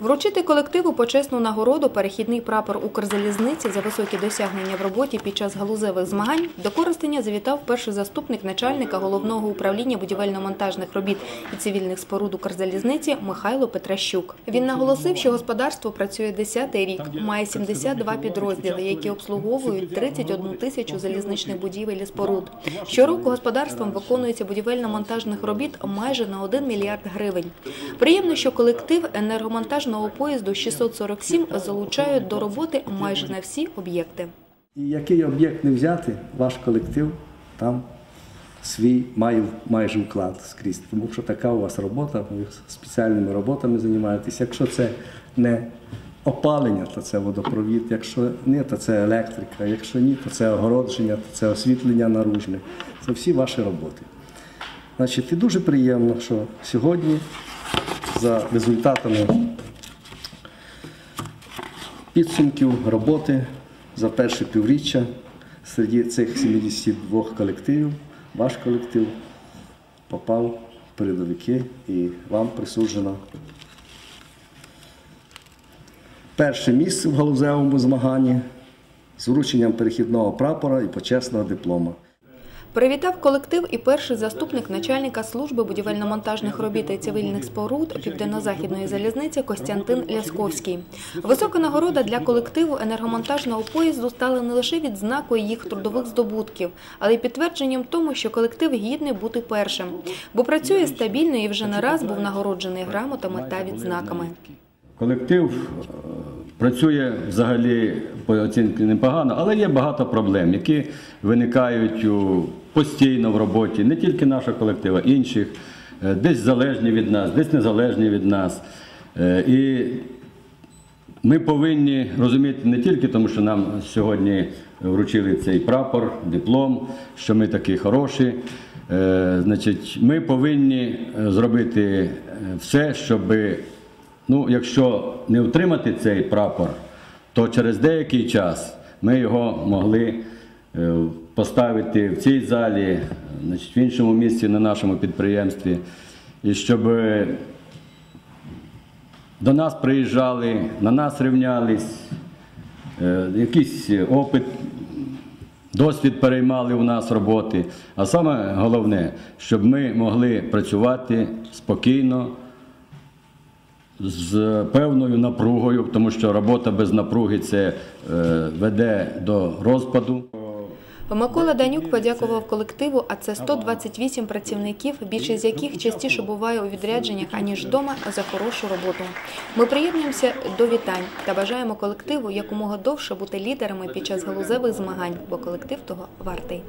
Вручити колективу почесну нагороду перехідний прапор Укрзалізниці за високі досягнення в роботі під час галузевих змагань до Коростеня завітав перший заступник начальника головного управління будівельно-монтажних робіт і цивільних споруд Укрзалізниці Михайло Петращук. Він наголосив, що господарство працює 10-й рік, має 72 підрозділи, які обслуговують 31 тисячу залізничних будівель і споруд. Щороку господарством виконується будівельно-монтажних робіт майже на 1 мільярд гривень. Приємно, що колектив енергомонтажного поїзду 647 залучають до роботи майже на всі об'єкти. І який об'єкт не взяти, ваш колектив там свій має майже вклад скрізь. Тому що така у вас робота, ви спеціальними роботами займаєтесь. Якщо це не опалення, то це водопровід, якщо ні, то це електрика, якщо ні, то це огородження, то це освітлення наружне. Це всі ваші роботи. Значить, і дуже приємно, що сьогодні за результатами підсумків роботи за перше півріччя серед цих 72 колективів ваш колектив попав в передовики і вам присуджено перше місце в галузевому змаганні з врученням перехідного прапора і почесного диплома. Привітав колектив і перший заступник начальника служби будівельно-монтажних робіт і цивільних споруд Південно-Західної залізниці Костянтин Лясковський. Висока нагорода для колективу енергомонтажного поїзду стала не лише відзнакою їх трудових здобутків, але й підтвердженням тому, що колектив гідний бути першим, бо працює стабільно і вже не раз був нагороджений грамотами та відзнаками. Колектив працює взагалі по оцінці непогано, але є багато проблем, які виникають постійно в роботі, не тільки нашого колектива, інших, е, десь залежні від нас, десь незалежні від нас. Е, І ми повинні розуміти не тільки тому, що нам сьогодні вручили цей прапор, диплом, що ми такі хороші. Е, Значить, ми повинні зробити все, щоб, ну, якщо не отримати цей прапор, то через деякий час ми його могли е, поставити в цій залі, в іншому місці на нашому підприємстві, і щоб е, до нас приїжджали, на нас рівнялись, е, якийсь опит, досвід переймали у нас роботи. А саме головне, щоб ми могли працювати спокійно, з певною напругою, тому що робота без напруги це е, веде до розпаду. Микола Данюк подякував колективу, а це 128 працівників, більшість з яких частіше буває у відрядженнях, аніж вдома, за хорошу роботу. Ми приєднуємося до вітань та бажаємо колективу якомога довше бути лідерами під час галузевих змагань, бо колектив того вартий.